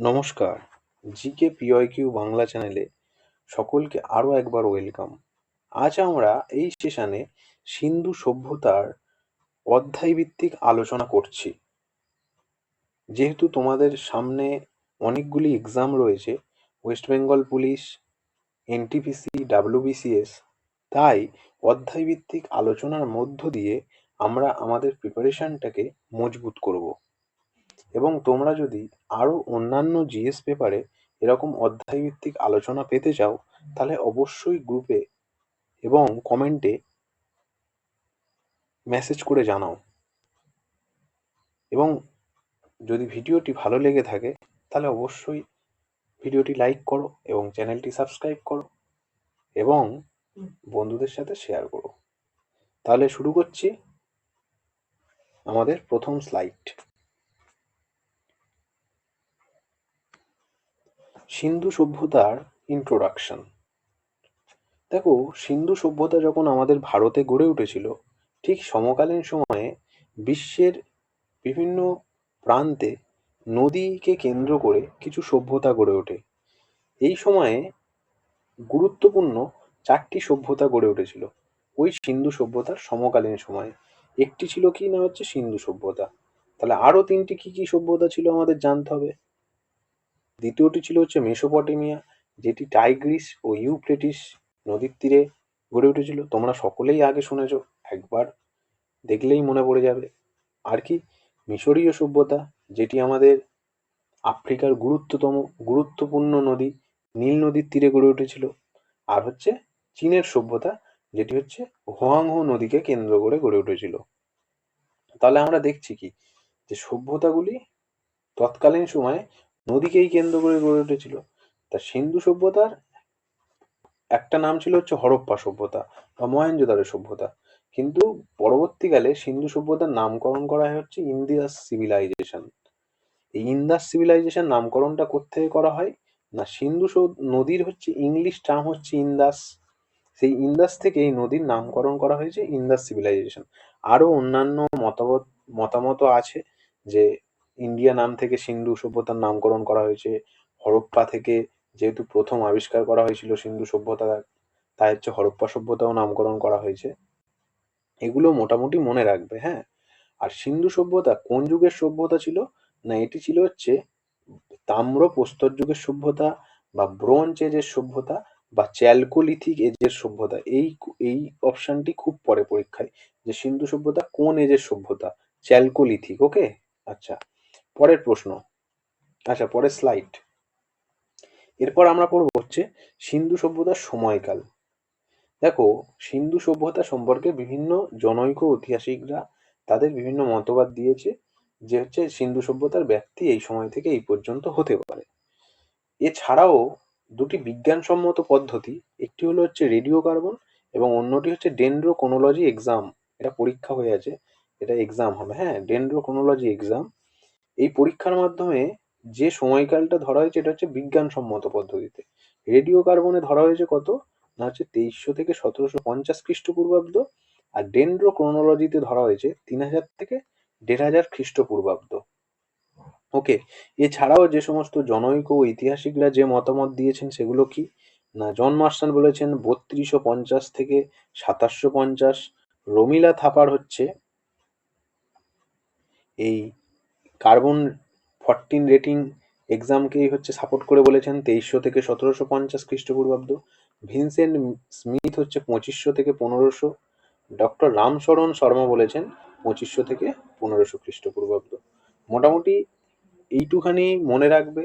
নমস্কার। GK PYQ Bangla চ্যানেলে সকলকে আরও একবার ওয়েলকাম। আজ আমরা এই সেশনে সিন্ধু সভ্যতার অধ্যায়ভিত্তিক আলোচনা করছি। যেহেতু তোমাদের সামনে অনেকগুলি এক্সাম রয়েছে West Bengal police NTPC WBCS তাই অধ্যায়ভিত্তিক আলোচনার মধ্য দিয়ে আমরা আমাদের প্রিপারেশনটাকে মজবুত করব। এবং তোমরা যদি আরও অন্যান্য জিএস পেপারে এরকম অধ্যায়ভিত্তিক আলোচনা পেতে চাও, তাহলে অবশ্যই গ্রুপে এবং কমেন্টে মেসেজ করে জানাও। এবং যদি ভিডিওটি ভালো লেগে থাকে, তাহলে অবশ্যই ভিডিওটি লাইক করো এবং চ্যানেলটি সাবস্ক্রাইব করো এবং বন্ধুদের সাথে শেয়ার করো। তাহলে শুরু করছি আমাদের প্রথম স্লাইড। সিন্ধু সভ্যতার ইন্ট্রোডাকশন দেখো, সিন্ধু সভ্যতা যখন আমাদের ভারতে গড়ে উঠেছিল, ঠিক সমকালীন সময়ে বিশ্বের বিভিন্ন প্রান্তে নদীকে কেন্দ্র করে কিছু সভ্যতা গড়ে ওঠে। এই সময়ে গুরুত্বপূর্ণ চারটি সভ্যতা গড়ে উঠেছিল। ওই সিন্ধু সভ্যতার সমকালীন সময়ে। একটি ছিল কি না হচ্ছে সিন্ধু সভ্যতা। তাহলে আরও তিনটি কি কি সভ্যতা ছিল আমাদের জানতে হবে। দ্বিতীয়টি ছিল হচ্ছে মেসোপটেমিয়া, যেটি টাইগ্রিস ও ইউফ্রেটিস নদীর তীরে গড়ে উঠেছিল। তোমরা সকলেই আগে শুনেছ, একবার দেখলেই মনে পড়ে যাবে। আর কি? মিশরীয় সভ্যতা, যেটি আমাদের আফ্রিকার গুরুত্বতম, গুরুত্বপূর্ণ নদী, নীল নদীর তীরে গড়ে উঠেছিল। আর হচ্ছে চীনের সভ্যতা, যেটি হচ্ছে হোয়াংহো নদীকে কেন্দ্র করে গড়ে উঠেছিল। তাহলে আমরা দেখছি কি? যে সভ্যতাগুলি তৎকালীন সময়ে নদীকেই কেন্দ্র করে গড়ে উঠেছিল। তা সিন্ধু সভ্যতার একটা নাম ছিল হচ্ছে হরপ্পা সভ্যতা বা মহেঞ্জোদারো সভ্যতা। কিন্তু পরবর্তীকালে সিন্ধু সভ্যতার নামকরণ করা হচ্ছে ইন্দিয়াস সিভিলাইজেশন এই ইন্দাস সিভিলাইজেশন নামকরণটা কোথেকে করা হয়? না, সিন্ধু নদীর হচ্ছে ইংলিশ টার্ম হচ্ছে ইন্দাস। সেই ইন্দাস থেকে এই নদীর নামকরণ করা হয়েছে ইন্দাস সিভিলাইজেশন আরও অন্যান্য মতামত মতামত আছে যে ইন্ডিয়া নাম থেকে সিন্ধু সভ্যতার নামকরণ করা হয়েছে। হরপ্পা থেকে যেহেতু প্রথম আবিষ্কার করা হয়েছিল সিন্ধু সভ্যতা, তাই হচ্ছে হরপ্পা সভ্যতাও নামকরণ করা হয়েছে। এগুলো মোটামুটি মনে রাখবে হ্যাঁ? আর সিন্ধু সভ্যতা কোন যুগের সভ্যতা ছিল? না, এটি ছিল হচ্ছে তাম্র প্রস্তর যুগের সভ্যতা বা ব্রোঞ্জ এজের সভ্যতা বা চ্যালকোলিথিক এজের সভ্যতা। এই এই অপশনটি খুব পরে পরীক্ষায় যে সিন্ধু সভ্যতা কোন এজের সভ্যতা? Chalcolithic, okay? আচ্ছা। পরের প্রশ্ন। আচ্ছা পরের স্লাইড এরপর আমরা পড়ব হচ্ছে সিন্ধু সভ্যতার সময়কাল। দেখো, সিন্ধু সভ্যতা সম্পর্কে বিভিন্ন জনৈক ঐতিহাসিকরা তাদের বিভিন্ন মতবাদ দিয়েছে যে হচ্ছে সিন্ধু সভ্যতার ব্যক্তি এই সময় থেকে এই পর্যন্ত হতে পারে। এছাড়াও দুটি বিজ্ঞানসম্মত পদ্ধতি, একটি হলো হচ্ছে রেডিও কার্বন এবং অন্যটি হচ্ছে ডেন্ড্রো কোনোলজি এক্সাম। এটা পরীক্ষা হয়ে আছে, এটা এক্সাম হবে। হ্যাঁ ডেন্ড্রো কোনোলজি এক্সাম। এই পরীক্ষার মাধ্যমে যে সময়কালটা ধরা হয়েছে, এটা হচ্ছে বিজ্ঞানসম্মত পদ্ধতিতে। রেডিও কার্বনে ধরা হয়েছে কত? না, হচ্ছে তেইশশো থেকে সতেরোশো পঞ্চাশ খ্রিস্টপূর্বাব্দ, আর ডেন্ড্রো ক্রোনোলজিতে ধরা হয়েছে তিন হাজার থেকে দেড় হাজার খ্রিস্টপূর্বাব্দ। ওকে, এছাড়াও যে সমস্ত জনৈক ঐতিহাসিকরা যে মতামত দিয়েছেন, সেগুলো কি? না, জন মার্শাল বলেছেন বত্রিশশো পঞ্চাশ থেকে সাতাশশো পঞ্চাশ। রমিলা থাপার হচ্ছে এই কার্বন ফরটিন রেটিং এক্সামকেই হচ্ছে সাপোর্ট করে বলেছেন তেইশশো থেকে সতেরোশো পঞ্চাশ খ্রিস্টপূর্বাব্দ। ভিনসেন্ট স্মিথ হচ্ছে পঁচিশশো থেকে পনেরোশো। ডক্টর রামশরণ শর্মা বলেছেন পঁচিশশো থেকে পনেরোশো খ্রিস্টপূর্বাব্দ। মোটামুটি এইটুখানি মনে রাখবে।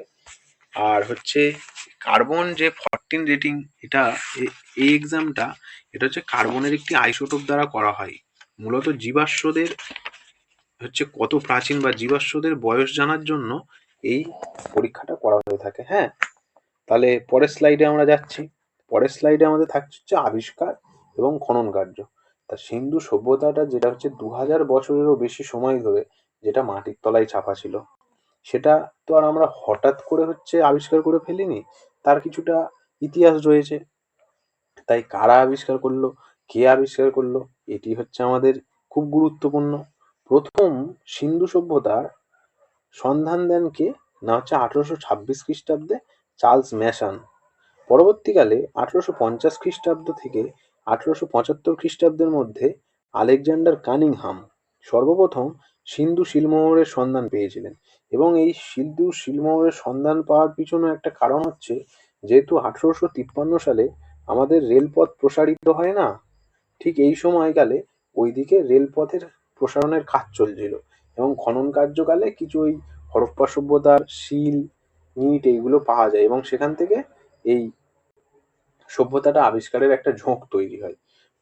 আর হচ্ছে কার্বন যে ফরটিন রেটিং এটা এই এক্সামটা এটা হচ্ছে কার্বনের একটি আইসোটোপ দ্বারা করা হয়। মূলত জীবাশ্মদের হচ্ছে কত প্রাচীন বা জীবাশ্মদের বয়স জানার জন্য এই পরীক্ষাটা করা হয়ে থাকে হ্যাঁ? তাহলে পরের স্লাইডে আমরা যাচ্ছি। পরের স্লাইডে আমাদের থাকছে হচ্ছে আবিষ্কার এবং খনন কার্য। তা সিন্ধু সভ্যতাটা যেটা হচ্ছে দু হাজার বছরেরও বেশি সময় ধরে যেটা মাটির তলায় চাপা ছিল, সেটা তো আর আমরা হঠাৎ করে হচ্ছে আবিষ্কার করে ফেলিনি, তার কিছুটা ইতিহাস রয়েছে। তাই কারা আবিষ্কার করল, কে আবিষ্কার করল, এটি হচ্ছে আমাদের খুব গুরুত্বপূর্ণ। প্রথম সিন্ধু সভ্যতার সন্ধান দেন কে? না হচ্ছে আঠেরোশো ছাব্বিশ খ্রিস্টাব্দে চার্লস ম্যাসান পরবর্তীকালে আঠেরোশো পঞ্চাশ খ্রিস্টাব্দ থেকে আঠেরোশো পঁচাত্তর খ্রিস্টাব্দের মধ্যে আলেকজান্ডার কানিংহাম সর্বপ্রথম সিন্ধু শিলমোহরের সন্ধান পেয়েছিলেন এবং এই সিন্ধু শিলমোহরের সন্ধান পাওয়ার পিছনে একটা কারণ হচ্ছে, যেহেতু আঠেরোশো তিপ্পান্ন সালে আমাদের রেলপথ প্রসারিত হয় না, ঠিক এই সময়কালে ওইদিকে রেলপথের প্রসারণের কাজ চলছিল। এবং খনন কার্যকালে কিছু ওই হরপ্পা সভ্যতার শিল, ইট এইগুলো পাওয়া যায় এবং সেখান থেকে এই সভ্যতাটা আবিষ্কারের একটা ঝোঁক তৈরি হয়।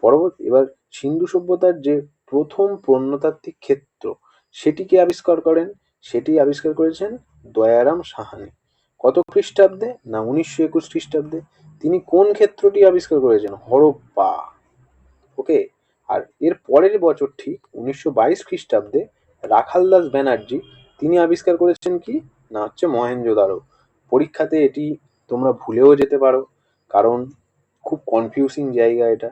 পরবর্তী, এবার সিন্ধু সভ্যতার যে প্রথম প্রত্নতাত্ত্বিক ক্ষেত্র সেটিকে আবিষ্কার করেন? সেটি আবিষ্কার করেছেন দয়ারাম সাহানি। কত খ্রিস্টাব্দে? না, উনিশশো একুশ খ্রিস্টাব্দে। তিনি কোন ক্ষেত্রটি আবিষ্কার করেছেন? হরপ্পা। ওকে? আর এর পরের বছর ঠিক উনিশশো বাইশ খ্রিস্টাব্দে রাখালদাস ব্যানার্জি তিনি আবিষ্কার করেছেন কি? না হচ্ছে মহেঞ্জোদারো পরীক্ষাতে এটি তোমরা ভুলেও যেতে পারো, কারণ খুব কনফিউজিং জায়গা এটা।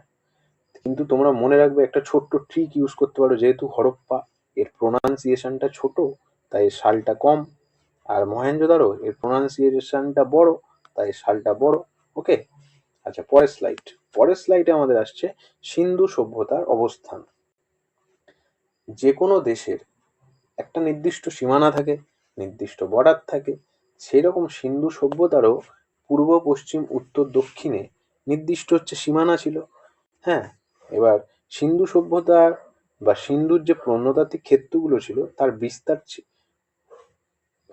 কিন্তু তোমরা মনে রাখবে একটা ছোট্ট ট্রিক ইউজ করতে পারো, যেহেতু হরপ্পা, এর প্রোনাউন্সিয়েশনটা ছোট, তাই এর সালটা কম। আর মহেঞ্জোদারো এর প্রোনাউন্সিয়েশনটা বড়, তাই সালটা বড় ওকে আচ্ছা পরের স্লাইড পরের স্লাইডে আমাদের আসছে সিন্ধু সভ্যতার অবস্থান। যে কোনো দেশের একটা নির্দিষ্ট সীমানা থাকে, নির্দিষ্ট বর্ডার থাকে সেই রকম সিন্ধু সভ্যতারও পূর্ব, পশ্চিম, উত্তর, দক্ষিণে নির্দিষ্ট হচ্ছে সীমানা ছিল। হ্যাঁ এবার সিন্ধু সভ্যতার বা সিন্ধুর যে প্রত্নতাত্ত্বিক ক্ষেত্রগুলো ছিল, তার বিস্তার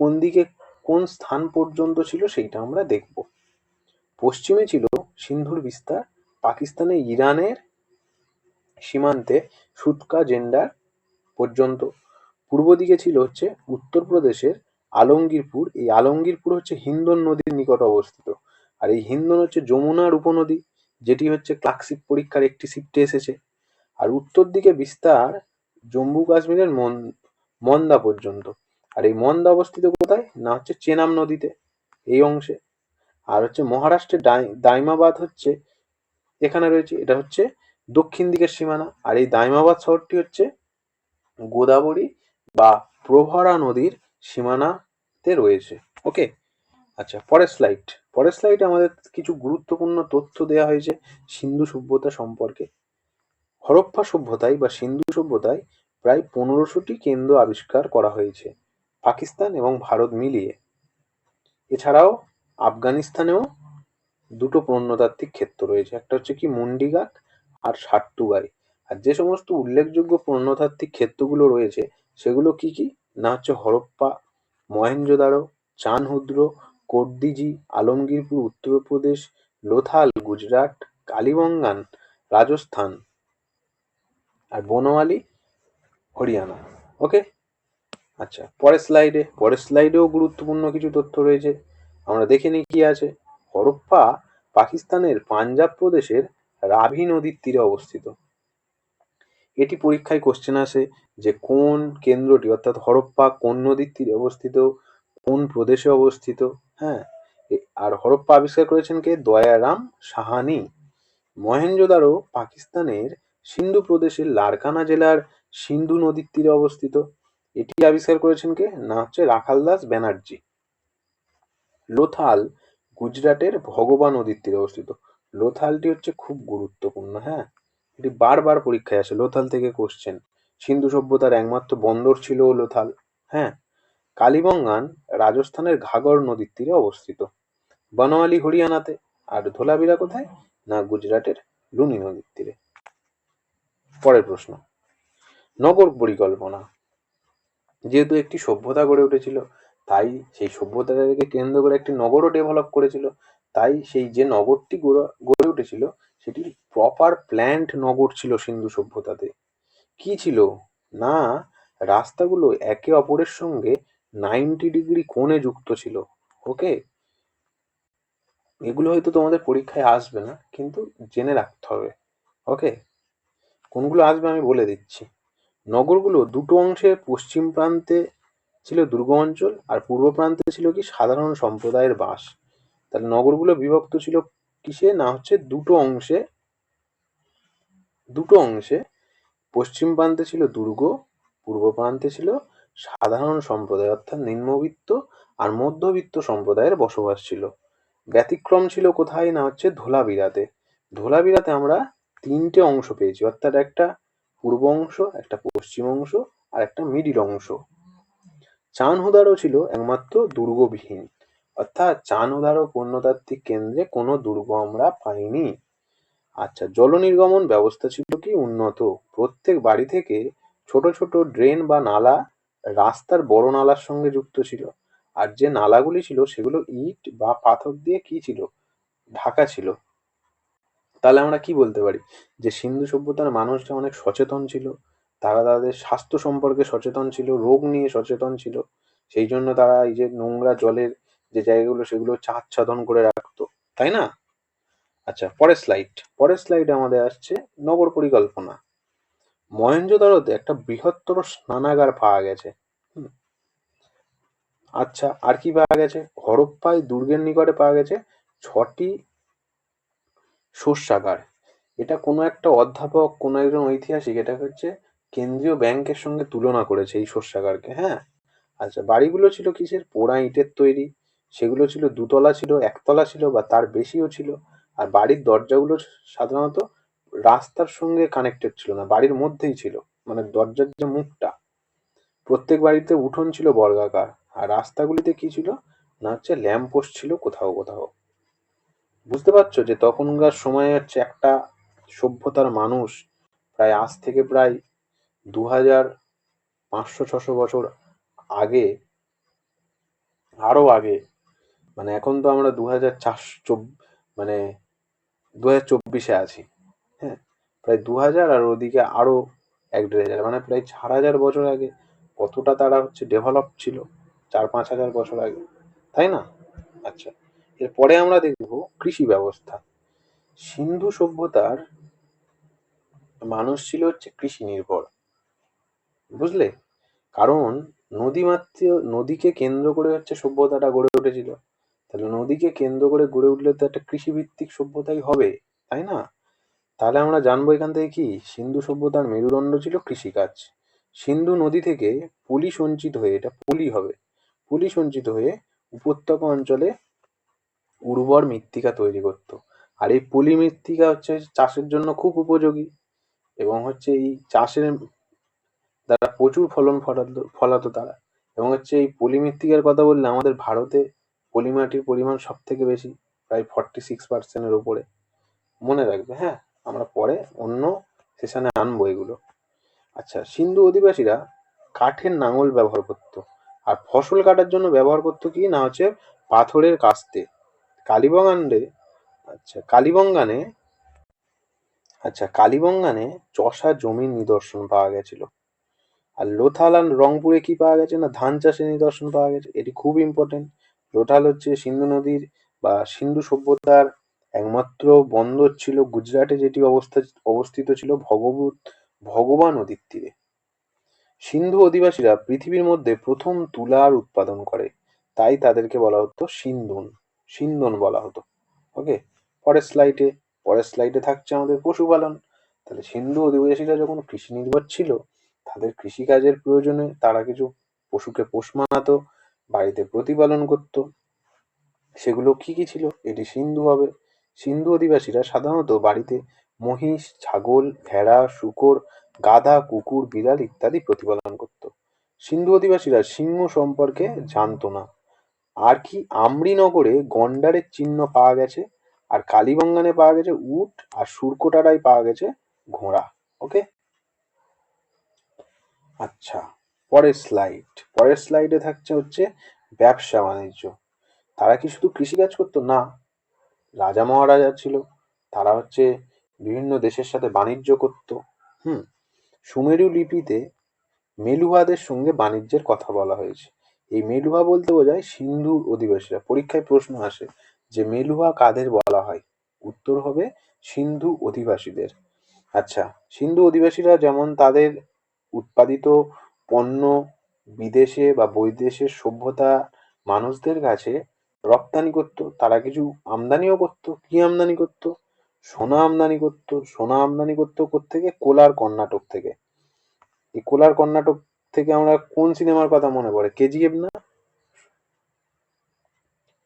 কোন দিকে কোন স্থান পর্যন্ত ছিল, সেইটা আমরা দেখব। পশ্চিমে ছিল সিন্ধুর বিস্তার, পাকিস্তানে ইরানের সীমান্তে সুতকা জেন্ডার পর্যন্ত। পূর্ব দিকে ছিল হচ্ছে উত্তরপ্রদেশের আলমগীরপুর। এই আলমগীরপুর হচ্ছে হিন্দন নদীর নিকট অবস্থিত। আর এই হিন্দন হচ্ছে যমুনার উপনদী যেটি হচ্ছে ক্লার্কশিপ পরীক্ষার একটি শিফটে এসেছে। আর উত্তর দিকে বিস্তার জম্মু কাশ্মীরের মন- মন্দা পর্যন্ত। আর এই মন্দা অবস্থিত কোথায়? না হচ্ছে চেনাম নদীতে, এই অংশে। আর হচ্ছে মহারাষ্ট্রের দাইমাবাদ হচ্ছে এখানে রয়েছে, এটা হচ্ছে দক্ষিণ দিকের সীমানা। আর এই দাইমাবাদ শহরটি হচ্ছে গোদাবরী বা প্রভরা নদীর সীমানাতে রয়েছে। ওকে? আচ্ছা পরের স্লাইড পরের স্লাইডে আমাদের কিছু গুরুত্বপূর্ণ তথ্য দেওয়া হয়েছে সিন্ধু সভ্যতা সম্পর্কে। হরপ্পা সভ্যতায় বা সিন্ধু সভ্যতায় প্রায় পনেরোশোটি কেন্দ্র আবিষ্কার করা হয়েছে, পাকিস্তান এবং ভারত মিলিয়ে। এছাড়াও আফগানিস্তানেও দুটো প্রত্নতাত্ত্বিক ক্ষেত্র রয়েছে। একটা হচ্ছে কি মুন্ডিগাক আর সাট্টুগাই আর যে সমস্ত উল্লেখযোগ্য প্রত্নতাত্ত্বিক ক্ষেত্রগুলো রয়েছে, সেগুলো কি কি? না হচ্ছে হরপ্পা মহেঞ্জোদারো চানহুদ্র, কোটদিজি, আলমগীরপুর, উত্তরপ্রদেশ, লোথাল, গুজরাট, কালিবঙ্গান, রাজস্থান আর বনওয়ালি, হরিয়ানা। ওকে আচ্ছা পরের স্লাইডে পরের স্লাইডেও গুরুত্বপূর্ণ কিছু তথ্য রয়েছে। আমরা দেখে নিই কি আছে। হরপ্পা পাকিস্তানের পাঞ্জাব প্রদেশের রাভি নদীর তীরে অবস্থিত। এটি পরীক্ষায় কোশ্চেন আসে যে কোন কেন্দ্রটি, অর্থাৎ হরপ্পা কোন নদীর তীরে অবস্থিত, কোন প্রদেশে অবস্থিত? হ্যাঁ আর হরপ্পা আবিষ্কার করেছেন কে? দয়ারাম সাহানি। মহেঞ্জোদারো পাকিস্তানের সিন্ধু প্রদেশের লারকানা জেলার সিন্ধু নদীর তীরে অবস্থিত। এটি আবিষ্কার করেছেন কে? না হচ্ছে রাখালদাস ব্যানার্জি। লোথাল গুজরাটের ভগবা নদীর তীরে অবস্থিত। লোথালটি হচ্ছে খুব গুরুত্বপূর্ণ হ্যাঁ? এটি বারবার পরীক্ষায় আসে। লোথাল থেকে কোশ্চেন। সিন্ধু সভ্যতার একমাত্র বন্দর ছিল লোথাল হ্যাঁ? কালিবঙ্গান রাজস্থানের ঘাগর নদীর তীরে অবস্থিত। বনওয়ালি হরিয়ানাতে। আর ধোলাবিরা কোথায়? না, গুজরাটের লুনি নদীর তীরে। পরের প্রশ্ন। নগর পরিকল্পনা। যেহেতু একটি সভ্যতা গড়ে উঠেছিল তাই সেই সভ্যতাকে কেন্দ্র করে একটি নগরও ডেভেলপ করেছিল। তাই সেই যে নগরটি গড়ে- উঠেছিল, সেটি প্রপার প্ল্যান্ড নগর ছিল সিন্ধু সভ্যতাতে। কি ছিল? না, রাস্তাগুলো একে অপরের সঙ্গে নাইনটি ডিগ্রি কোণে যুক্ত ছিল ওকে এগুলো হয়তো তোমাদের পরীক্ষায় আসবে না, কিন্তু জেনে রাখতে হবে ওকে কোনগুলো আসবে আমি বলে দিচ্ছি। নগরগুলো দুটো অংশে পশ্চিম প্রান্তে ছিল দুর্গ অঞ্চল আর পূর্ব প্রান্তে ছিল কি সাধারণ সম্প্রদায়ের বাস। তাহলে নগরগুলো বিভক্ত ছিল কিসে? না, হচ্ছে দুটো অংশে। দুটো অংশে। পশ্চিম প্রান্তে ছিল দুর্গ, পূর্ব প্রান্তে ছিল সাধারণ সম্প্রদায়, অর্থাৎ নিম্নবিত্ত আর মধ্যবিত্ত সম্প্রদায়ের বসবাস ছিল। ব্যতিক্রম ছিল কোথায়? না, হচ্ছে ধোলাবিরাতে। ধোলাবিরাতে আমরা তিনটে অংশ পেয়েছি, অর্থাৎ একটা পূর্ব অংশ, একটা পশ্চিম অংশ আর একটা মিডিল অংশ। চানহুদারও ছিল একমাত্র দুর্গবিহীন। অর্থাৎ চানহুদার ও প্রত্নতাত্ত্বিক কেন্দ্রে কোনো দুর্গ আমরা পাইনি। আচ্ছা জল নির্গমন ব্যবস্থা ছিল কি উন্নত? প্রত্যেক বাড়ি থেকে ছোট ছোট ড্রেন বা নালা রাস্তার বড় নালার সঙ্গে যুক্ত ছিল। আর যে নালাগুলি ছিল সেগুলো ইট বা পাথর দিয়ে কি ছিল? ঢাকা ছিল। তাহলে আমরা কি বলতে পারি? যে সিন্ধু সভ্যতার মানুষরা অনেক সচেতন ছিল তারা তাদের স্বাস্থ্য সম্পর্কে সচেতন ছিল, রোগ নিয়ে সচেতন ছিল। সেই জন্য তারা এই যে নোংরা জলের যে জায়গাগুলো, সেগুলো চাচ্ছাদন করে রাখতো। তাই না? আচ্ছা পরের স্লাইড পরের স্লাইডে আমাদের আসছে নগর পরিকল্পনা। মহেঞ্জোদারোতে একটা বৃহত্তর স্নানাগার পাওয়া গেছে। আচ্ছা আর কি পাওয়া গেছে? হরপ্পায় দুর্গের নিকটে পাওয়া গেছে ছটি শস্যাগার। এটা কোনো একটা অধ্যাপক, কোনো একজন ঐতিহাসিক, এটা হচ্ছে কেন্দ্রীয় ব্যাংকের সঙ্গে তুলনা করেছে এই শস্যাগারকে হ্যাঁ? আচ্ছা বাড়িগুলো ছিল কিসের? পোড়া ইটের তৈরি। সেগুলো ছিল দুতলা ছিল, একতলা ছিল বা তার বেশিও ছিল। আর বাড়ির দরজাগুলো সাধারণত রাস্তার সঙ্গে কানেক্টেড ছিল না, বাড়ির মধ্যেই ছিল মানে দরজার যে মুখটা। প্রত্যেক বাড়িতে উঠোন ছিল বর্গাকার। আর রাস্তাগুলিতে কি ছিল? না হচ্ছে ল্যাম্প পোস্ট ছিল কোথাও কোথাও। বুঝতে পারছ যে তখনকার সময়ে হচ্ছে একটা সভ্যতার মানুষ প্রায় আজ থেকে প্রায় দু হাজার পাঁচশো, ছশো বছর আগে, আরও আগে মানে এখন তো আমরা দু হাজার চারশো মানে দু হাজার চব্বিশে আছি হ্যাঁ? প্রায় দু হাজার আর ওদিকে আরও এক দেড় হাজার মানে প্রায় চার হাজার বছর আগে কতটা তারা হচ্ছে ডেভেলপ ছিল, চার পাঁচ হাজার বছর আগে, তাই না? আচ্ছা এরপরে আমরা দেখব কৃষি ব্যবস্থা। সিন্ধু সভ্যতার মানুষ ছিল হচ্ছে কৃষি নির্ভর। বুঝলে? কারণ নদীমাতৃ, নদীকে কেন্দ্র করে হচ্ছে সভ্যতাটা গড়ে উঠেছিল। তাহলে নদীকে কেন্দ্র করে গড়ে উঠলে তো একটা কৃষিভিত্তিক সভ্যতাই হবে, তাই না? তাহলে আমরা জানব এখান থেকে কি? সিন্ধু সভ্যতার মেরুদণ্ড ছিল কৃষিকাজ। সিন্ধু নদী থেকে পলি সঞ্চিত হয়ে, এটা পলি হবে, পলি সঞ্চিত হয়ে উপত্যকা অঞ্চলে উর্বর মৃত্তিকা তৈরি করতো। আর এই পলি মৃত্তিকা হচ্ছে চাষের জন্য খুব উপযোগী এবং হচ্ছে এই চাষের দ্বারা প্রচুর ফলন ফলাতো ফলাতো তারা। এবং হচ্ছে এই পলি মৃত্তিকার কথা বললে আমাদের ভারতে পলি মাটির পরিমাণ সব থেকে বেশি, প্রায় ফর্টি সিক্স পার্সেন্টের ওপরে মনে রাখবে হ্যাঁ আমরা পরে অন্য সেশনে আনব এগুলো। আচ্ছা সিন্ধু অধিবাসীরা কাঠের নাঙল ব্যবহার করতো। আর ফসল কাটার জন্য ব্যবহার করতো কি? না, হচ্ছে পাথরের কাস্তে। কালীবঙ্গানে আচ্ছা কালীবঙ্গানে আচ্ছা কালীবঙ্গানে চষা জমির নিদর্শন পাওয়া গেছিল। আর লোথাল আর রংপুরে কি পাওয়া গেছে না ধান চাষের নিদর্শন পাওয়া গেছে? এটি খুব ইম্পর্টেন্ট লোথাল হচ্ছে সিন্ধু নদীর বা সিন্ধু সভ্যতার একমাত্র বন্দর ছিল গুজরাটে, যেটি অবস্থা, অবস্থিত ছিল ভগবত, ভগবান নদীর তীরে। সিন্ধু অধিবাসীরা পৃথিবীর মধ্যে প্রথম তুলার উৎপাদন করে। তাই তাদেরকে বলা হতো সিন্ধুন, সিন্ধন বলা হতো। ওকে? পরের স্লাইডে পরের স্লাইডে থাকছে আমাদের পশুপালন। তাহলে সিন্ধু অধিবাসীরা যখন কৃষি নির্ভর ছিল তাদের কৃষিকাজের প্রয়োজনে তারা কিছু পশুকে পোষ মানাতো, বাড়িতে প্রতিপালন করত। সেগুলো কি কি ছিল? এটি সিন্ধু হবে। সিন্ধু অধিবাসীরা সাধারণত বাড়িতে মহিষ, ছাগল, ভেড়া, শুকর, গাধা, কুকুর, বিড়াল ইত্যাদি প্রতিপালন করত। সিন্ধু অধিবাসীরা সিংহ সম্পর্কে জানতো না। আর কি আমরিনগরে গন্ডারের চিহ্ন পাওয়া গেছে, আর কালীবঙ্গানে পাওয়া গেছে উট, আর সুরকোটারায় পাওয়া গেছে ঘোড়া। ওকে? আচ্ছা পরের স্লাইড পরের স্লাইডে থাকছে হচ্ছে ব্যবসা বাণিজ্য। তারা কি শুধু কৃষিকাজ করতো? না, রাজা মহারাজা ছিল। তারা হচ্ছে বিভিন্ন দেশের সাথে বাণিজ্য করত। হুম, সুমেরু লিপিতে মেলুহাদের সঙ্গে বাণিজ্যের কথা বলা হয়েছে। এই মেলুহা বলতে বোঝায় সিন্ধু অধিবাসীরা। পরীক্ষায় প্রশ্ন আসে যে মেলুহা কাদের বলা হয়? উত্তর হবে সিন্ধু অধিবাসীদের। আচ্ছা সিন্ধু অধিবাসীরা যেমন তাদের উৎপাদিত পণ্য বিদেশে বা বৈদেশের সভ্যতা মানুষদের কাছে রপ্তানি করতো, তারা কিছু আমদানিও করতো। কি আমদানি করতো? সোনা আমদানি করতো। সোনা আমদানি করতো থেকে কোলার কর্ণাটক থেকে। এই কোলার কর্ণাটক থেকে আমরা কোন সিনেমার কথা মনে পড়ে? কেজিএফ না?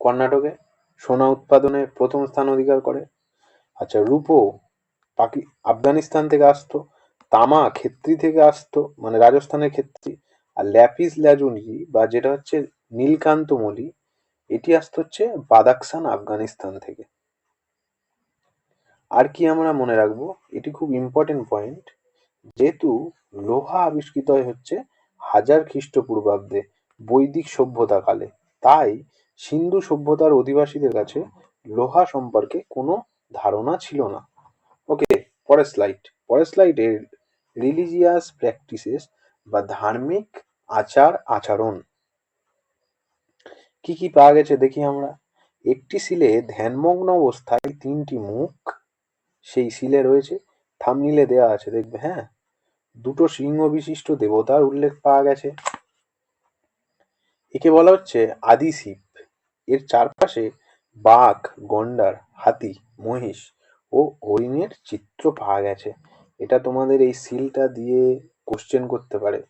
কর্ণাটকে সোনা উৎপাদনে প্রথম স্থান অধিকার করে। আচ্ছা রূপো পাকি আফগানিস্তান থেকে আসতো। তামা ক্ষেত্রি থেকে আসতো মানে রাজস্থানের ক্ষেত্রি। আর ল্যাপিস ল্যাজুলি বা যেটা হচ্ছে নীলকান্ত মলি, এটি আসতো হচ্ছে বাদাকসান আফগানিস্তান থেকে। আর কি আমরা মনে রাখব? এটি খুব ইম্পর্টেন্ট পয়েন্ট যেহেতু লোহা আবিষ্কৃত হচ্ছে হাজার খ্রিস্টপূর্বাব্দে বৈদিক সভ্যতা কালে তাই সিন্ধু সভ্যতার অধিবাসীদের কাছে লোহা সম্পর্কে কোনো ধারণা ছিল না। ওকে পরের স্লাইড পরের স্লাইডে রিলিজিয়াস প্র্যাকটিসেস বা ধার্মিক আচার আচরণ। কি কি পাওয়া গেছে দেখি আমরা? একটি শিলে ধ্যানমগ্ন অবস্থায় তিনটি মুখ, সেই শিলে রয়েছে থামনিলে দেওয়া আছে, দেখবে হ্যাঁ? দুটো সিংহ বিশিষ্ট দেবতার উল্লেখ পাওয়া গেছে। একে বলা হচ্ছে আদি শিব। এর চারপাশে বাঘ, গন্ডার, হাতি, মহিষ ও হরিণের চিত্র পাওয়া গেছে। এটা তোমাদের এই সিলটা দিয়ে কোশ্চেন করতে পারে,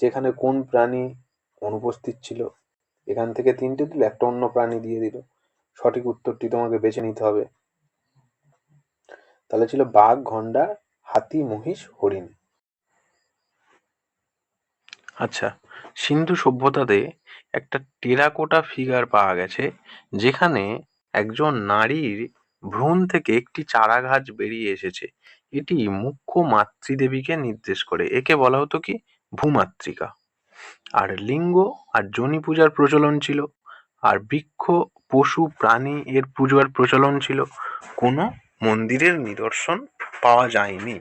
যেখানে কোন প্রাণী অনুপস্থিত ছিল। এখান থেকে তিনটে দিল, একটা অন্য প্রাণী দিয়ে দিল। সঠিক উত্তরটি তোমাকে বেছে নিতে হবে। তাহলে ছিল বাঘ গন্ডার হাতি, মহিষ, হরিণ। আচ্ছা সিন্ধু সভ্যতাতে একটা টেরাকোটা ফিগার পাওয়া গেছে, যেখানে একজন নারীর ভ্রূণ থেকে একটি চারা গাছ বেরিয়ে এসেছে। এটি মুখ্য মাতৃদেবীকে নির্দেশ করে। একে বলা হতো কি? ভূমাতৃকা। আর লিঙ্গ আর যোনি পূজার প্রচলন ছিল। আর বৃক্ষ, পশু, প্রাণী এর পূজার প্রচলন ছিল। কোনো মন্দিরের নিদর্শন পাওয়া যায়নি।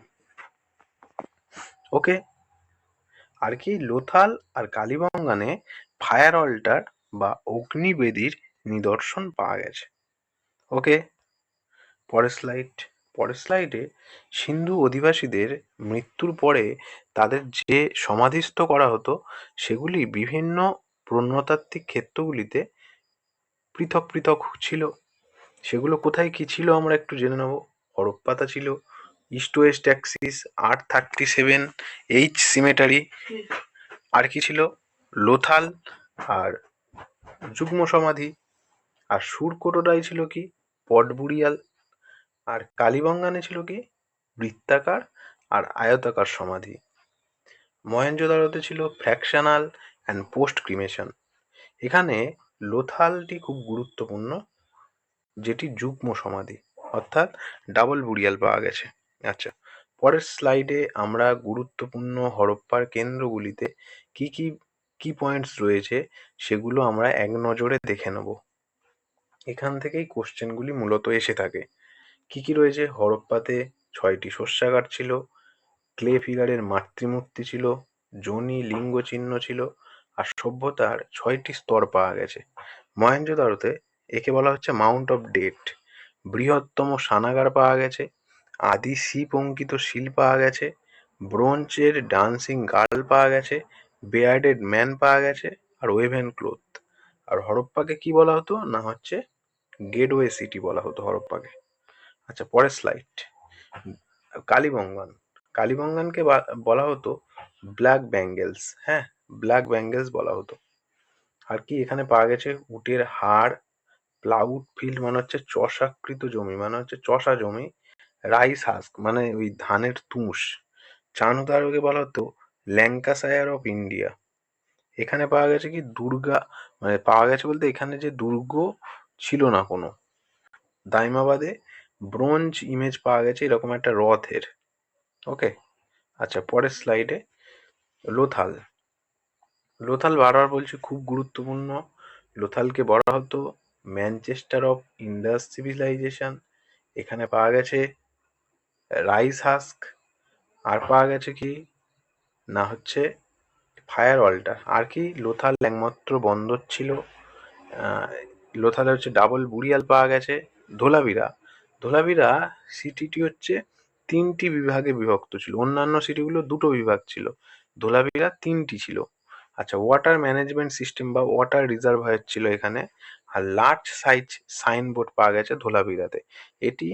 ওকে? আর কি? লোথাল আর কালীবঙ্গানে ফায়ার অল্টার বা অগ্নিবেদীর নিদর্শন পাওয়া গেছে। ওকে? পরের স্লাইড পরের স্লাইডে সিন্ধু অধিবাসীদের মৃত্যুর পরে তাদের যে সমাধিস্থ করা হতো, সেগুলি বিভিন্ন প্রত্নতাত্ত্বিক ক্ষেত্রগুলিতে পৃথক পৃথক ছিল। সেগুলো কোথায় কি ছিল আমরা একটু জেনে নেব। হরপ্পাতা ছিল, ইস্ট ওয়েস্ট অ্যাক্সিস আর থার্টি সেভেন, এইচ সিমেটারি, আর কি ছিল? লোথাল আর যুগ্ম সমাধি। আর সুরকোটোডাই ছিল কি? পটবুড়িয়াল আর কালীবঙ্গানে ছিল কি? বৃত্তাকার আর আয়তাকার সমাধি। মহেঞ্জোদারোতে ছিল ফ্র্যাকশনাল অ্যান্ড পোস্ট ক্রিমেশন এখানে লোথালটি খুব গুরুত্বপূর্ণ, যেটি যুগ্ম সমাধি, অর্থাৎ ডাবল বুড়িয়াল পাওয়া গেছে। আচ্ছা পরের স্লাইডে আমরা গুরুত্বপূর্ণ হরপ্পার কেন্দ্রগুলিতে কি কি কি পয়েন্টস রয়েছে সেগুলো আমরা এক নজরে দেখে নেব। এখান থেকেই কোশ্চেনগুলি মূলত এসে থাকে। কি কি রয়েছে? হরপ্পাতে ছয়টি শস্যাগার ছিল ক্লে ফিগারের মাতৃমূর্তি ছিল যোনি লিঙ্গ চিহ্ন ছিল, আর সভ্যতার ছয়টি স্তর পাওয়া গেছে। মহেঞ্জোদারোতে একে বলা হচ্ছে মাউন্ট অফ ডেট। বৃহত্তম সানাগার পাওয়া গেছে, আদি শিপ অঙ্কিত শিল পাওয়া গেছে, ব্রোঞ্জের ডান্সিং গার্ল পাওয়া গেছে, বেয়ার্ডেড ম্যান পাওয়া গেছে, আর ওয়েভেন ক্লোথ। আর হরপ্পাকে কি বলা হতো? না হচ্ছে গেটওয়ে সিটি বলা হতো হরপ্পাকে। আচ্ছা পরের স্লাইড কালীবঙ্গন কালীবঙ্গনকে বলা হতো ব্ল্যাক ব্যাঙ্গেলস হ্যাঁ? ব্ল্যাক ব্যাঙ্গেলস বলা হতো। আর কি এখানে পাওয়া গেছে? উটের হাড় প্লাউড ফিল্ড মানে হচ্ছে চষাকৃত জমি মানে হচ্ছে চষা জমি রাইস হাস্ক মানে ওই ধানের তুষ। চানুদারকে বলা হতো ল্যাঙ্কাশায়ার অফ ইন্ডিয়া। এখানে পাওয়া গেছে কি? দুর্গা মানে পাওয়া গেছে বলতে এখানে যে দুর্গ ছিল না কোনো। দাইমাবাদে ব্রোঞ্জ ইমেজ পাওয়া গেছে, এরকম একটা রথের। ওকে আচ্ছা পরের স্লাইডে লোথাল। লোথাল বারবার বলছি, খুব গুরুত্বপূর্ণ। লোথালকে বলা হতো ম্যানচেস্টার অফ ইন্ডাস সিভিলাইজেশন এখানে পাওয়া গেছে রাইস হাস্ক আর পাওয়া গেছে কি? না, হচ্ছে ফায়ার অল্টার আর কি? লোথাল একমাত্র বন্দর ছিল। লোথালে হচ্ছে ডাবল বুড়িয়াল পাওয়া গেছে। ধোলাবিরা ধোলাবিরা সিটিটি হচ্ছে তিনটি বিভাগে বিভক্ত ছিল। অন্যান্য সিটিগুলো দুটো বিভাগ ছিল। ধোলাবিরা তিনটি ছিল। আচ্ছা ওয়াটার ম্যানেজমেন্ট সিস্টেম বা ওয়াটার রিজার্ভায়ার ছিল এখানে। আর লার্জ সাইজ সাইনবোর্ড পাওয়া গেছে ধোলাবিরাতে এটি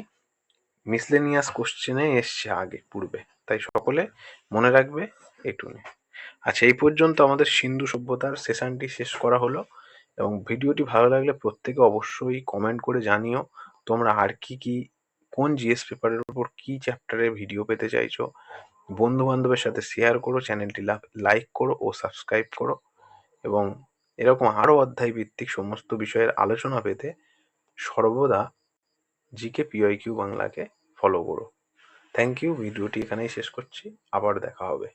মিসলেনিয়াস কোশ্চেনে এসছে আগে, পূর্বে। তাই সকলে মনে রাখবে এটুনি আচ্ছা এই পর্যন্ত আমাদের সিন্ধু সভ্যতার সেশনটি শেষ করা হলো। এবং ভিডিওটি ভালো লাগলে প্রত্যেকে অবশ্যই কমেন্ট করে জানিও। তোমরা আর কি কি, কোন জিএস পেপারের উপর কি চ্যাপ্টারের ভিডিও পেতে চাইছো বন্ধু বান্ধবের সাথে শেয়ার করো চ্যানেলটি লাইক করো ও সাবস্ক্রাইব করো এবং এরকম আরও অধ্যায় ভিত্তিক সমস্ত বিষয়ের আলোচনা পেতে সর্বদা জিকে পিওয়াই কিউ বাংলাকে ফলো করো। থ্যাংক ইউ ভিডিওটি এখানেই শেষ করছি, আবার দেখা হবে।